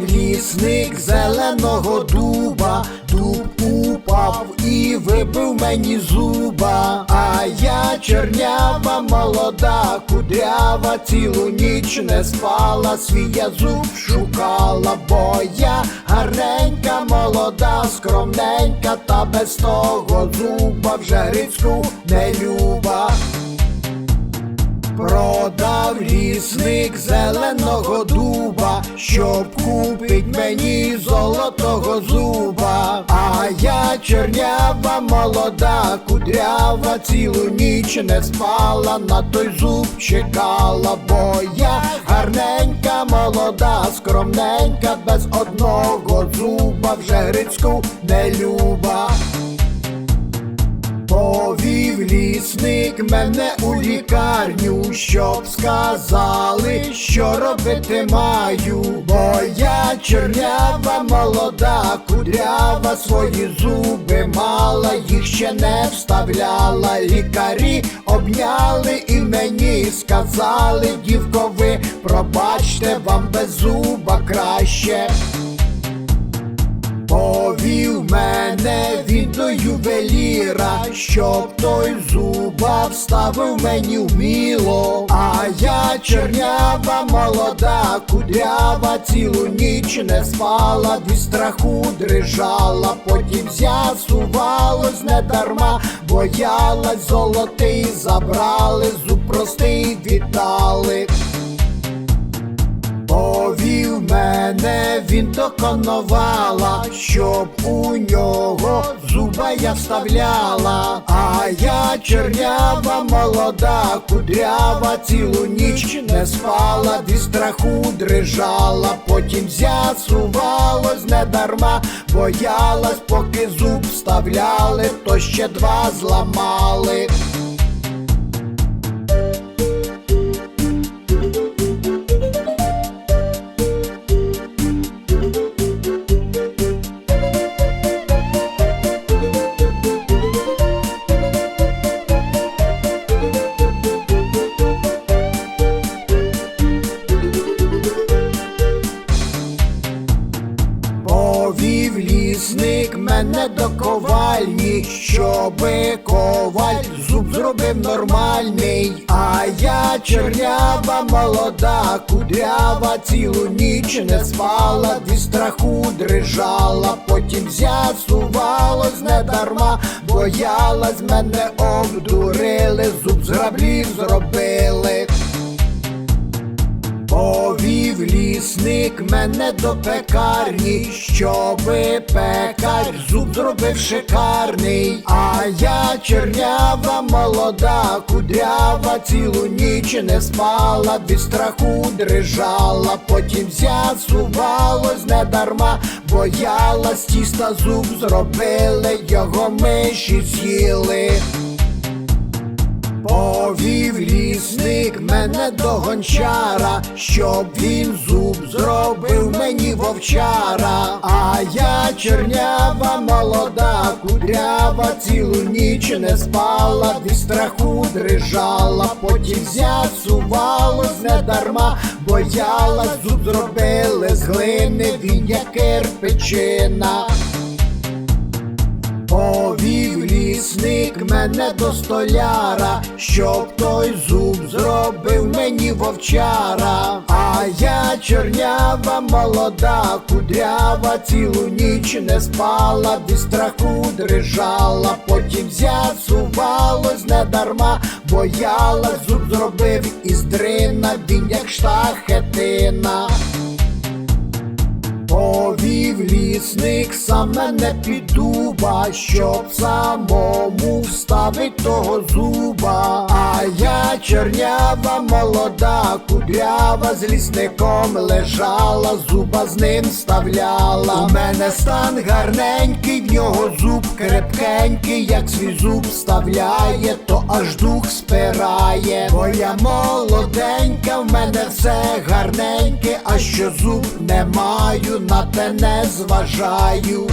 лісник зеленого дуба, дуб упав і вибив мені зуба. А я чорнява, молода, кудрява, цілу ніч не спала, свій я зуб шукала, бо я гарненька, молода, скромненька, та без того зуба вже Грицьку не люба. Продав лісник зеленого дуба, щоб купить мені золотого зуба. А я чорнява, молода, кудрява, цілу ніч не спала, на той зуб чекала, бо я гарненька, молода, скромненька, без одного зуба вже Грицьку не люба. Повів лісник мене у лікарню, щоб сказали, що робити маю, бо я чорнява, молода, кудрява, свої зуби мала, їх ще не вставляла. Лікарі обняли і мені сказали, дівко, ви пробачте, вам без зуба краще. Повів мене ювеліра, щоб той зуба вставив мені вміло. А я чорнява, молода, кудрява, цілу ніч не спала, від страху дрижала, потім з'ясувалось недарма, боялась золотий забрали, зуб простий віддали. Він до щоб у нього зуба я вставляла. А я чорнява, молода, кудрява, цілу ніч не спала, від страху дрижала, потім з'ясувалось недарма, боялась, поки зуб вставляли, то ще два зламали. Щоби коваль зуб зробив нормальний. А я чорнява, молода, кудрява, цілу ніч не спала, від страху дрижала, потім з'ясувалось недарма, боялась мене обдурили, зуб з зробили. Повів лісник мене до пекарні, щоби пекар зуб зробив шикарний. А я чернява, молода, кудрява, цілу ніч не спала, від страху дрижала, потім з'ясувалось недарма, боялась тіста зуб зробили, його миші з'їли. Повів лісник мене до гончара, щоб він зуб зробив мені вовчара. А я чернява, молода, кудрява, цілу ніч не спала, від страху дрижала, потім з'ясувалось недарма, боялась, зуб зробили з глини, він як кирпичина. Лісник мене до столяра, щоб той зуб зробив мені вовчара. А я чорнява, молода, кудрява, цілу ніч не спала, від страху дрижала, потім з'ясувалось недарма, боялась, зуб зробив із дрина, він як штахетина. Повів лісник саме не під дуба, щоб самому вставить того зуба. А я чорнява, молода, кудрява з лісником лежала, зуба з ним вставляла. У мене стан гарненький, в нього зуб крепкенький, як свій зуб вставляє, то аж дух спирає. Бо я молоденька, в мене все гарненьке, а що зуб не маю, на те не зважаю.